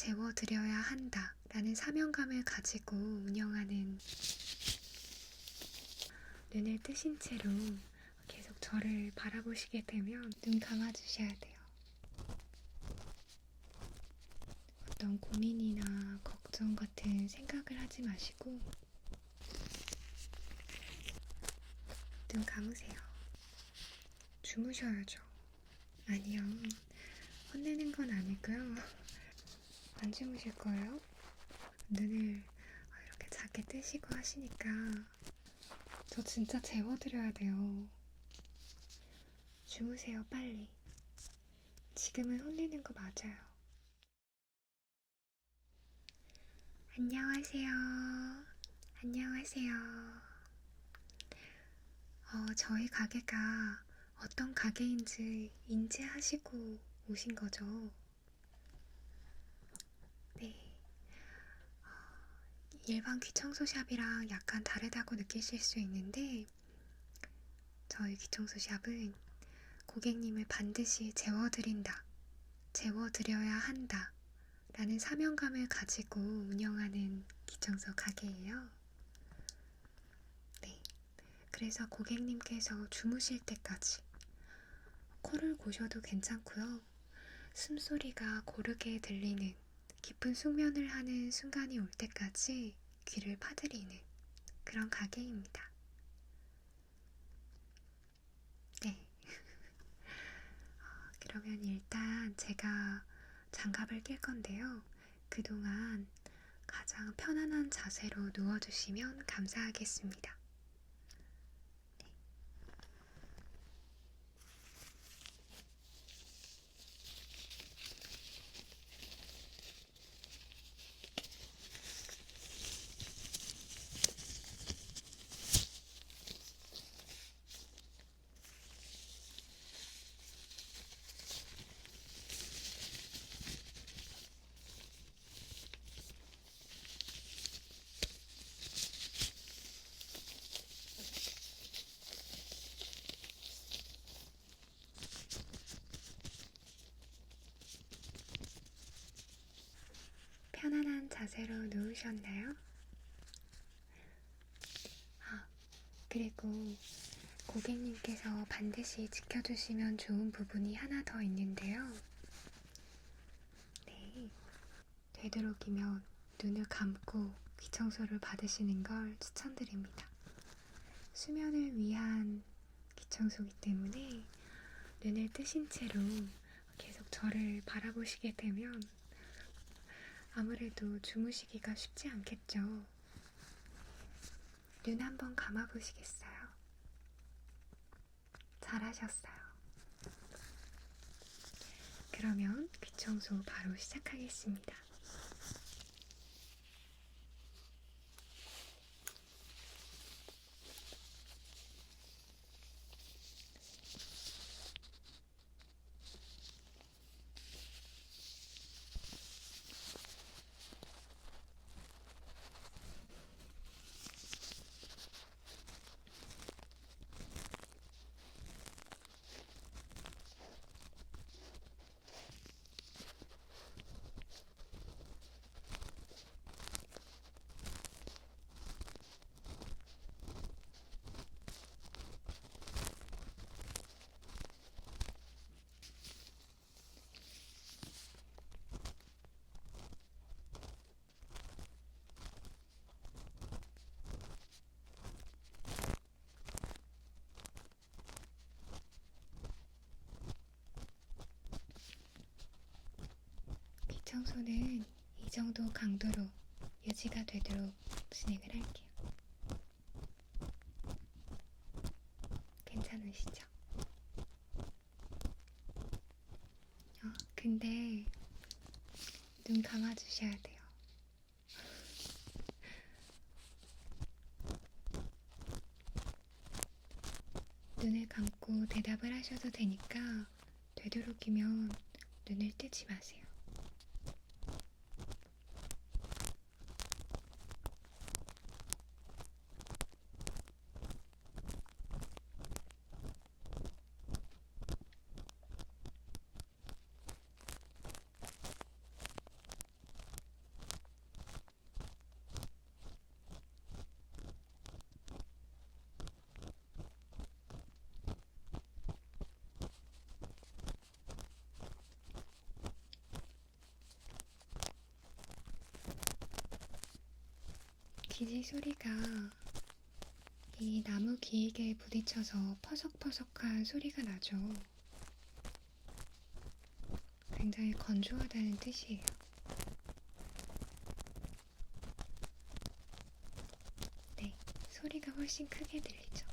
재워드려야 한다 라는 사명감을 가지고 운영하는 눈을 뜨신 채로 계속 저를 바라보시게 되면 눈 감아주셔야 돼요. 어떤 고민이나 걱정 같은 생각을 하지 마시고 눈 감으세요. 주무셔야죠. 아니요. 혼내는 건 아니고요. 안 주무실 거예요? 눈을 이렇게 작게 뜨시고 하시니까 저 진짜 재워드려야 돼요. 주무세요, 빨리. 지금은 혼내는 거 맞아요. 안녕하세요. 안녕하세요. 어, 저희 가게가 어떤 가게인지 인지하시고 오신 거죠? 네. 어, 일반 귀청소샵이랑 약간 다르다고 느끼실 수 있는데, 저희 귀청소샵은 고객님을 반드시 재워드린다, 재워드려야 한다, 라는 사명감을 가지고 운영하는 귀청소 가게예요. 네. 그래서 고객님께서 주무실 때까지 코를 고셔도 괜찮고요. 숨소리가 고르게 들리는 깊은 숙면을 하는 순간이 올 때까지 귀를 파드리는 그런 가게입니다. 네. 어, 그러면 일단 제가 장갑을 낄 건데요. 그동안 가장 편안한 자세로 누워주시면 감사하겠습니다. 편안한 누우셨나요? 아, 그리고 고객님께서 반드시 지켜주시면 좋은 부분이 하나 더 있는데요. 네. 되도록이면 눈을 감고 귀 청소를 받으시는 걸 추천드립니다. 수면을 위한 귀 청소기 때문에 눈을 뜨신 채로 계속 저를 바라보시게 되면 아무래도 주무시기가 쉽지 않겠죠. 눈 한번 감아보시겠어요? 잘하셨어요. 그러면 귀청소 바로 시작하겠습니다. 청소는 이 정도 강도로 유지가 되도록 진행을 할게요. 괜찮으시죠? 어, 근데 눈 감아주셔야 돼요. 눈을 감고 대답을 하셔도 되니까 되도록이면 눈을 뜨지 마세요. 기지 소리가 이 나무 기획에 부딪혀서 퍼석퍼석한 소리가 나죠. 굉장히 건조하다는 뜻이에요. 네, 소리가 훨씬 크게 들리죠.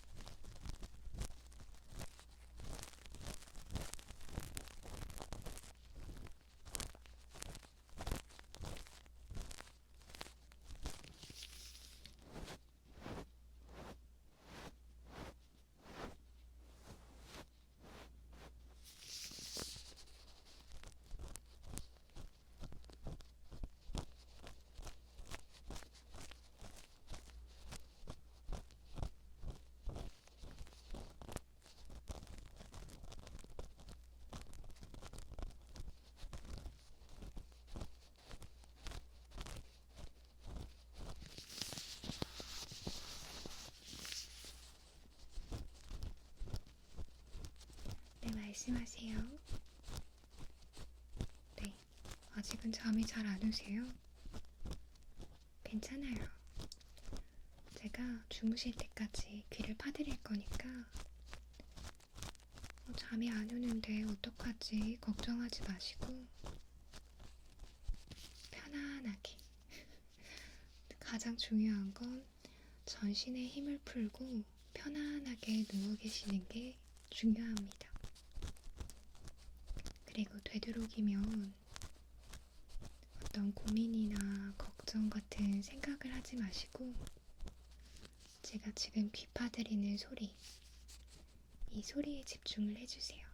네, 말씀하세요. 네, 아직은 잠이 잘안 오세요? 괜찮아요. 제가 주무실 때까지 귀를 파드릴 거니까 어, 잠이 안 오는데 어떡하지 걱정하지 마시고 편안하게 가장 중요한 건 전신의 힘을 풀고 편안하게 누워 계시는 게 중요합니다. 되도록이면 어떤 고민이나 걱정 같은 생각을 하지 마시고 제가 지금 귀 파드리는 소리, 이 소리에 집중을 해주세요.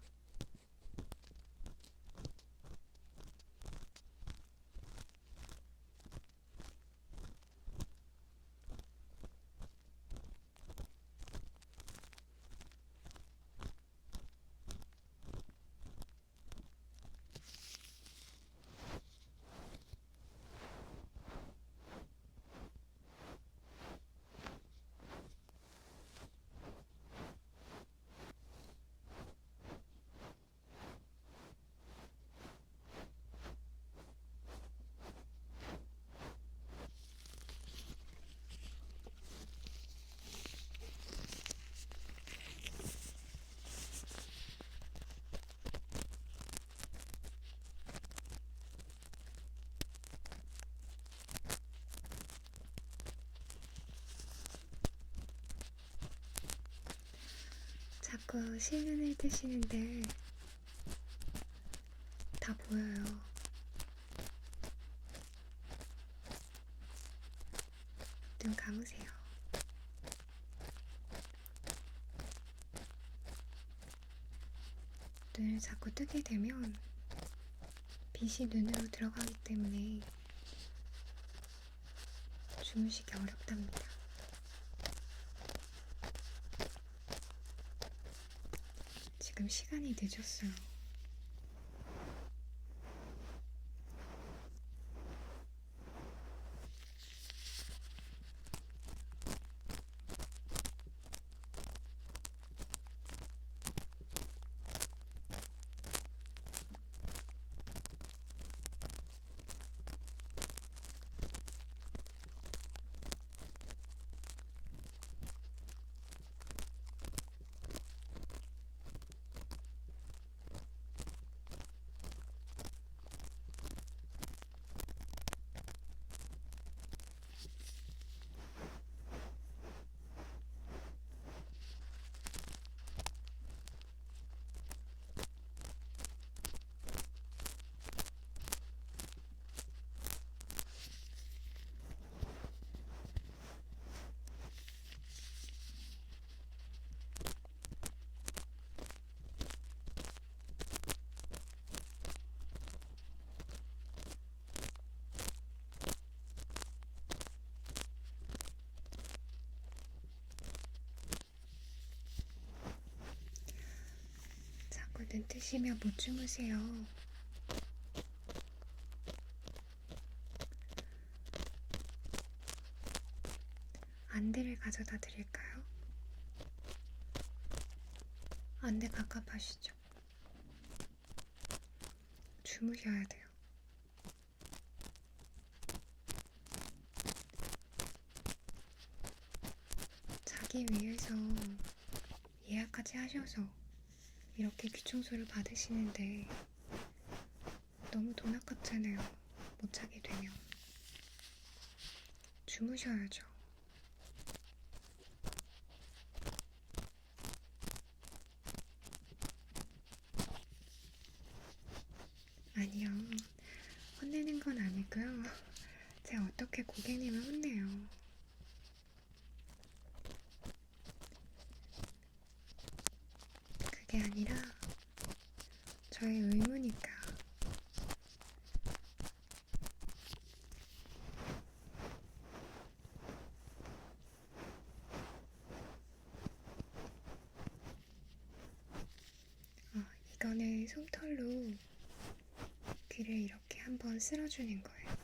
자꾸 실눈을 뜨시는데 다 보여요. 눈 감으세요. 눈을 자꾸 뜨게 되면 빛이 눈으로 들어가기 때문에 주무시기 어렵답니다. 지금 시간이 늦었어요. 눈 뜨시면 못 주무세요. 안대를 가져다 드릴까요? 안대 갑갑하시죠? 주무셔야 돼요. 자기 위해서 예약까지 하셔서 이렇게 귀청소를 받으시는데 너무 돈 아깝잖아요. 못 자게 되면. 주무셔야죠. 아니요. 혼내는 건 아니고요. 제가 어떻게 고객님을 혼내요. 그 게 아니라 저의 의무니까. 어, 이거는 솜털로 귀를 이렇게 한번 쓸어주는 거예요.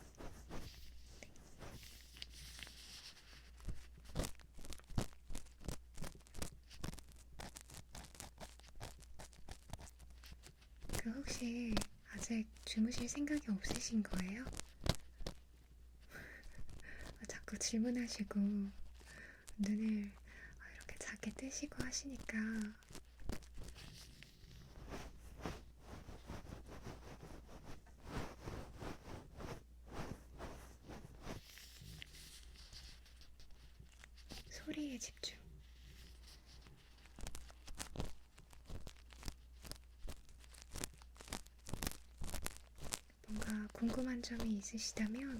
그 혹시 아직 주무실 생각이 없으신 거예요? 아, 자꾸 질문하시고 눈을 아, 이렇게 작게 뜨시고 하시니까 소리에 집중. 뭔가 궁금한 점이 있으시다면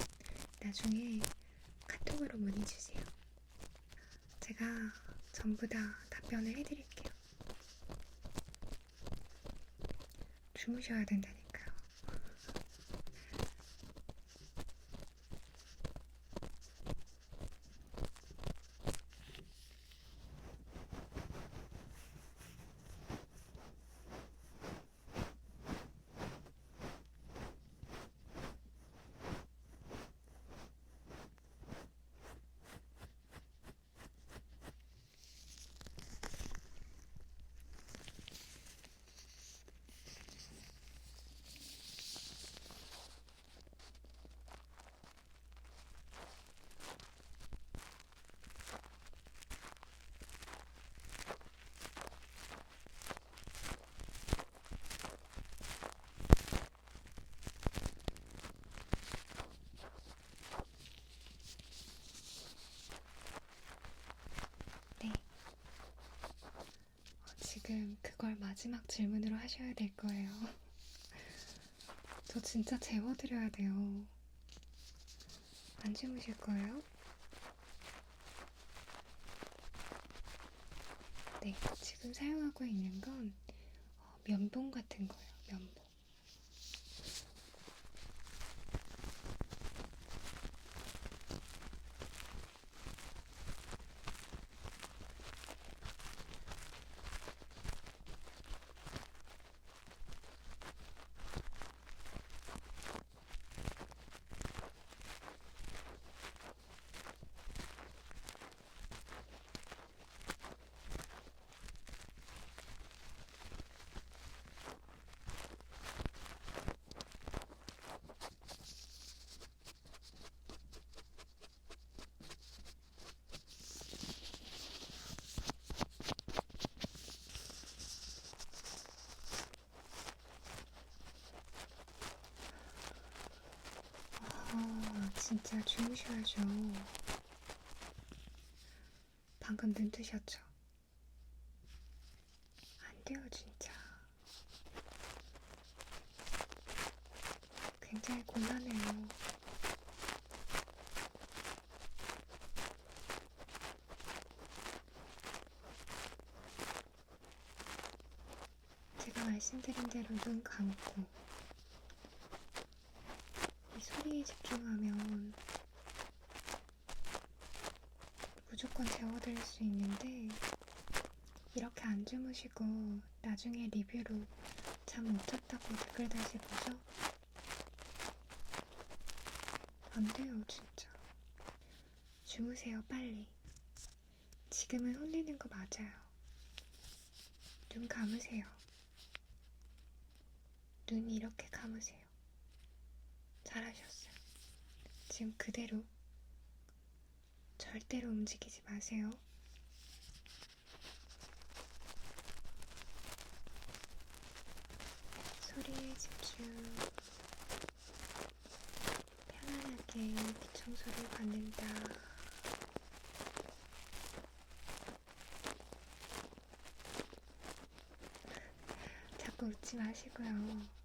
나중에 카톡으로 문의 주세요. 제가 전부 다 답변을 해드릴게요. 주무셔야 된다니까요. 네. 어, 지금 그걸 마지막 질문으로 하셔야 될 거예요. 저 진짜 재워드려야 돼요. 안 주무실 거예요? 네, 지금 사용하고 있는 건 어, 면봉 같은 거예요, 면봉. 아, 진짜 주무셔야죠. 방금 눈 뜨셨죠? 안 돼요, 진짜. 굉장히 곤란해요. 제가 말씀드린 대로 눈 감고 이 소리에 집중하면 무조건 재워드릴 수 있는데 이렇게 안 주무시고 나중에 리뷰로 잠 못 잤다고 댓글 다시 보죠? 안 돼요, 진짜. 주무세요, 빨리. 지금은 혼내는 거 맞아요. 눈 감으세요. 눈 이렇게 감으세요. 잘하셨어요. 지금 그대로 절대로 움직이지 마세요. 소리에 집중. 편안하게 귀 청소를 받는다. 자꾸 웃지 마시고요.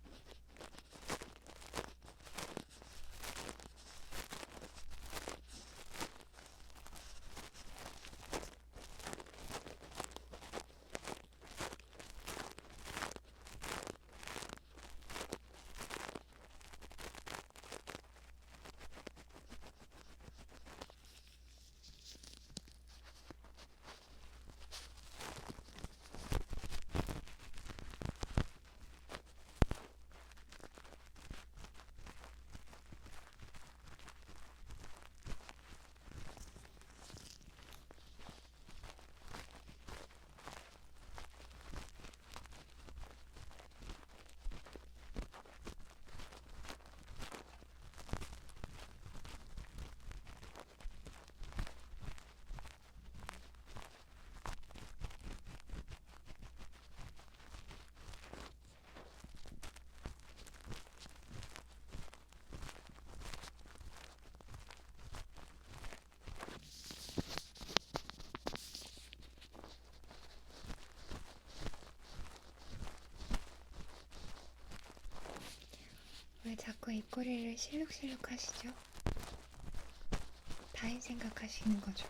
왜 자꾸 입꼬리를 실룩실룩 하시죠? 다인 생각하시는 거죠?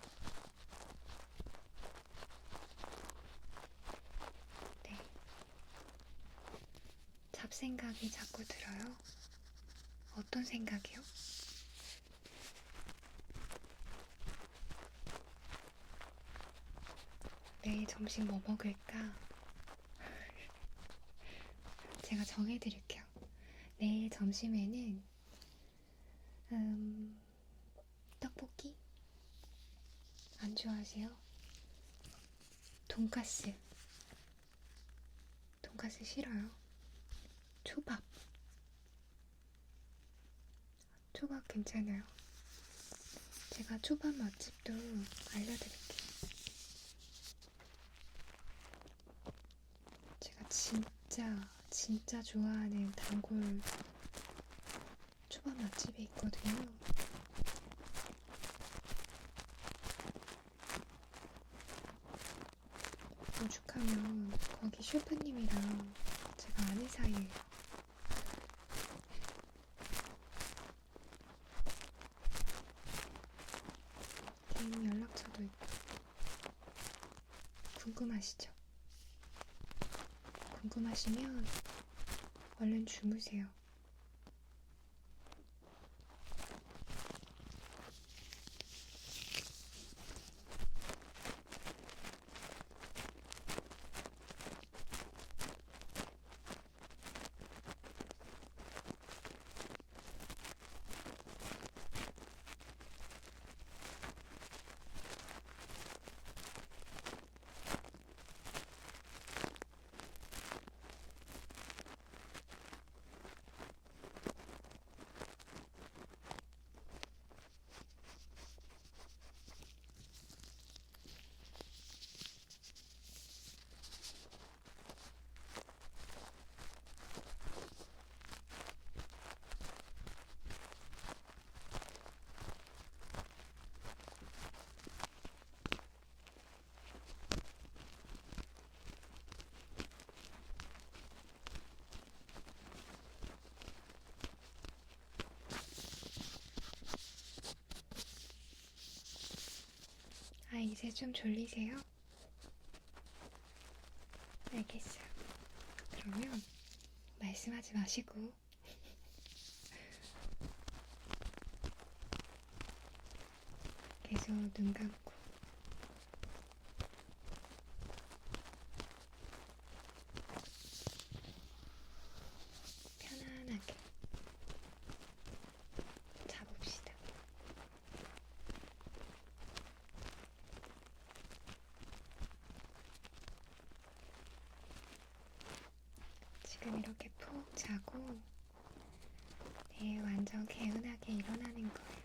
네. 잡생각이 자꾸 들어요. 어떤 생각이요? 내일 점심 뭐 먹을까? 제가 정해드릴게요. 내일 점심에는 음, 떡볶이 안 좋아하세요? 돈가스 돈가스 싫어요? 초밥 초밥 괜찮아요. 제가 초밥 맛집도 알려드릴게요. 제가 진짜 진짜 좋아하는 단골 초밥 맛집이 있거든요. 오죽하면 거기 셰프님이랑 제가 아는 사이예요. 개인 연락처도 있고 궁금하시죠? 궁금하시면 얼른 주무세요. 아, 이제 좀 졸리세요? 알겠어요. 그러면 말씀하지 마시고 계속 눈 감고 편안하게 자봅시다. 지금 이렇게 푹 자고 내일 완전 개운하게 일어나는 거예요.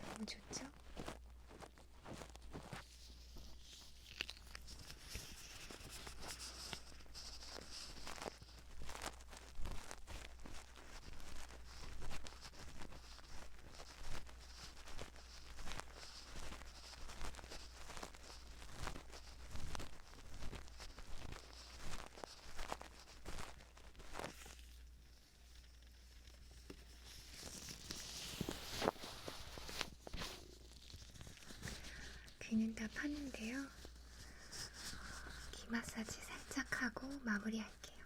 너무 좋죠? 귀는 다 팠는데요. 귀 마사지 살짝 하고 마무리할게요.